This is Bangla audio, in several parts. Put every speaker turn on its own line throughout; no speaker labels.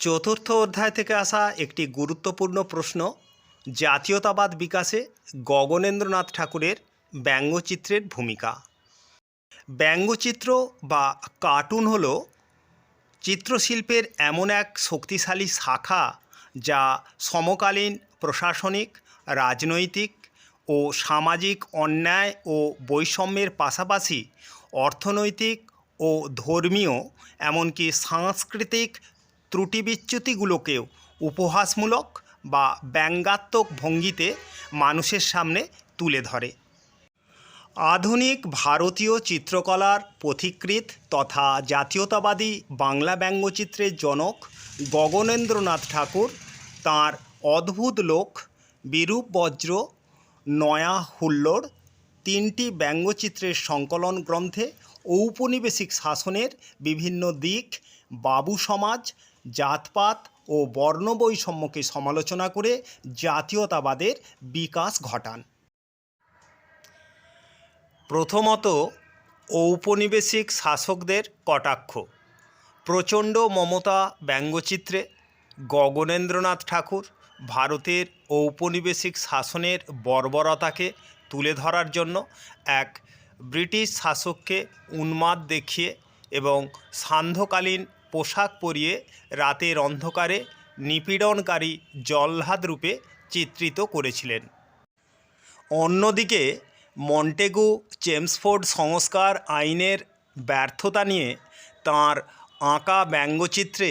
চতুর্থ অধ্যায় থেকে আসা একটি গুরুত্বপূর্ণ প্রশ্ন, জাতীয়তাবাদ বিকাশে গগনেন্দ্রনাথ ঠাকুরের ব্যঙ্গচিত্রের ভূমিকা। ব্যঙ্গচিত্র বা কার্টুন হল চিত্রশিল্পের এমন এক শক্তিশালী শাখা যা সমকালীন প্রশাসনিক, রাজনৈতিক ও সামাজিক অন্যায় ও বৈষম্যের পাশাপাশি অর্থনৈতিক ও ধর্মীয়, এমনকি সাংস্কৃতিক ত্রুটি বিচ্যুতিগুলোকেও উপহাসমূলক বা ব্যঙ্গাত্মক ভঙ্গিতে মানুষের সামনে তুলে ধরে। আধুনিক ভারতীয় চিত্রকলার পথিকৃৎ তথা জাতীয়তাবাদী বাংলা ব্যঙ্গচিত্রের জনক গগনেন্দ্রনাথ ঠাকুর তাঁর অদ্ভুত লোক বিরূপ বজ্র নয়া হুল্লোড় তিনটি ব্যঙ্গচিত্রের সংকলন গ্রন্থে ঔপনিবেশিক শাসনের বিভিন্ন দিক, বাবু সমাজ জাতপাত ও বর্ণবৈষম্যকে সমালোচনা করে জাতীয়তাবাদের বিকাশ ঘটান। প্রথমত, ঔপনিবেশিক শাসকদের কটাক্ষ। প্রচণ্ড মমতা ব্যঙ্গচিত্রে গগনেন্দ্রনাথ ঠাকুর ভারতের ঔপনিবেশিক শাসনের বর্বরতাকে তুলে ধরার জন্য এক ব্রিটিশ শাসককে উন্মাদ দেখিয়ে এবং সান্ধ্যকালীন পোশাক পরিয়ে রাতের অন্ধকারে নিপীড়নকারী জল্লাদ রূপে চিত্রিত করেছিলেন। অন্যদিকে, মন্টেগু চেমসফোর্ড সংস্কার আইনের ব্যর্থতা নিয়ে তাঁর আঁকা ব্যঙ্গচিত্রে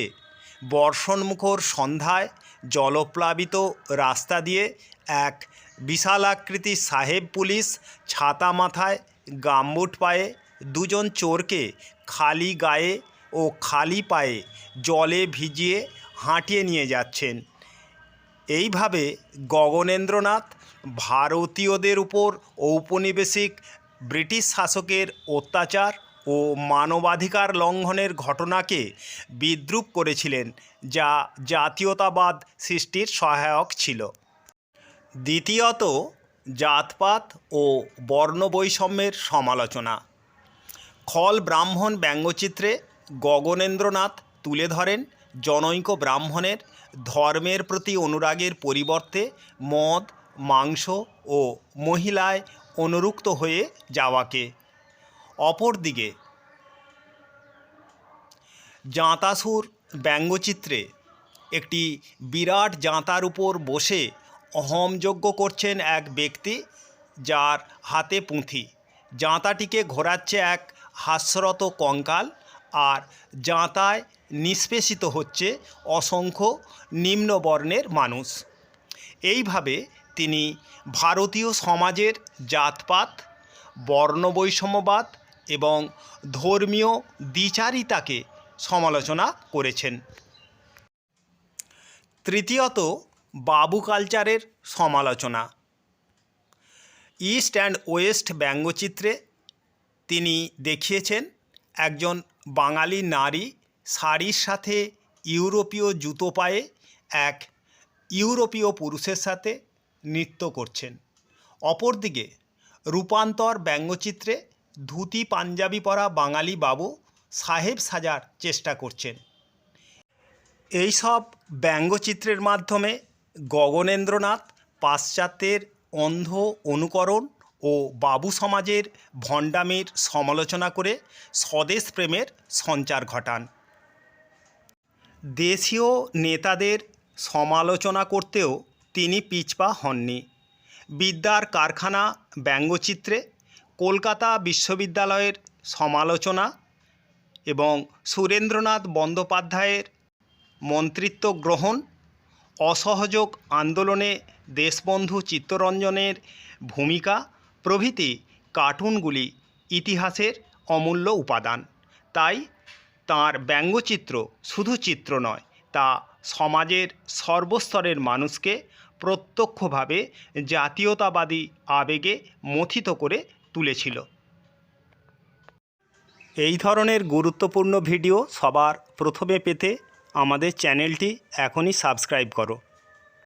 বর্ষণমুখর সন্ধ্যায় জলপ্লাবিত রাস্তা দিয়ে এক বিশালাকৃতি সাহেব পুলিশ ছাতা মাথায় গাম্বুট পায়ে দুজন চোরকে খালি গায়ে ও খালি পায়ে জলে ভিজিয়ে হাঁটিয়ে নিয়ে যাচ্ছেন। এইভাবে গগনেন্দ্রনাথ ভারতীয়দের উপর ঔপনিবেশিক ব্রিটিশ শাসকের অত্যাচার ও মানবাধিকার লঙ্ঘনের ঘটনাকে বিদ্রুপ করেছিলেন, যা জাতীয়তাবাদ সৃষ্টির সহায়ক ছিল। দ্বিতীয়ত, জাতপাত ও বর্ণবৈষম্যের সমালোচনা। খল ব্রাহ্মণ ব্যঙ্গচিত্রে গগনেন্দ্রনাথ তুলে ধরেন জনৈক ব্রাহ্মণের ধর্মের প্রতি অনুরাগের পরিবর্তে মদ, মাংস ও মহিলায় অনুরুক্ত হয়ে যাওয়াকে। অপরদিকে জাঁতাসুর ব্যঙ্গচিত্রে একটি বিরাট জাঁতার উপর বসে অহমযজ্ঞ করছেন এক ব্যক্তি যার হাতে পুঁথি। জাঁতাটিকে ঘোরাচ্ছে এক হাস্যরত কঙ্কাল আর জাঁতায় নিষ্পেষিত হচ্ছে অসংখ্য নিম্নবর্ণের মানুষ। এইভাবে তিনি ভারতীয় সমাজের জাতপাত, বর্ণবৈষম্যবাদ এবং ধর্মীয় দ্বিচারিতাকে সমালোচনা করেছেন। তৃতীয়ত, বাবু কালচারের সমালোচনা। ইস্ট অ্যান্ড ওয়েস্ট ব্যঙ্গচিত্রে তিনি দেখিয়েছেন একজন বাঙালি নারী শাড়ির সাথে ইউরোপীয় জুতো পায়ে এক ইউরোপীয় পুরুষের সাথে নৃত্য করছেন। অপরদিকে রূপান্তর ব্যঙ্গচিত্রে ধুতি পাঞ্জাবি পরা বাঙালি বাবু সাহেব সাজার চেষ্টা করছেন। এইসব ব্যঙ্গচিত্রের মাধ্যমে গগনেন্দ্রনাথ পাশ্চাত্যের অন্ধ অনুকরণ ও বাবু সমাজের ভণ্ডামির সমালোচনা করে স্বদেশ প্রেমের সঞ্চার ঘটান। দেশীয় নেতাদের সমালোচনা করতেও তিনি পিছপা হননি। বিদ্যার কারখানা, ব্যঙ্গচিত্রে কলকাতা বিশ্ববিদ্যালয়ের সমালোচনা এবং সুরেন্দ্রনাথ বন্দ্যোপাধ্যায়ের মন্ত্রিত্ব গ্রহণ, অসহযোগ আন্দোলনে দেশবন্ধু চিত্তরঞ্জনের ভূমিকা প্রভৃতি কার্টুনগুলি ইতিহাসের অমূল্য উপাদান। তাই তাঁর ব্যঙ্গচিত্র শুধু চিত্র নয়, তা সমাজের সর্বস্তরের মানুষকে প্রত্যক্ষভাবে জাতীয়তাবাদী আবেগে মথিত করে তুলেছিল। এই ধরনের গুরুত্বপূর্ণ ভিডিও সবার প্রথমে পেতে আমাদের চ্যানেলটি এখনই সাবস্ক্রাইব করো।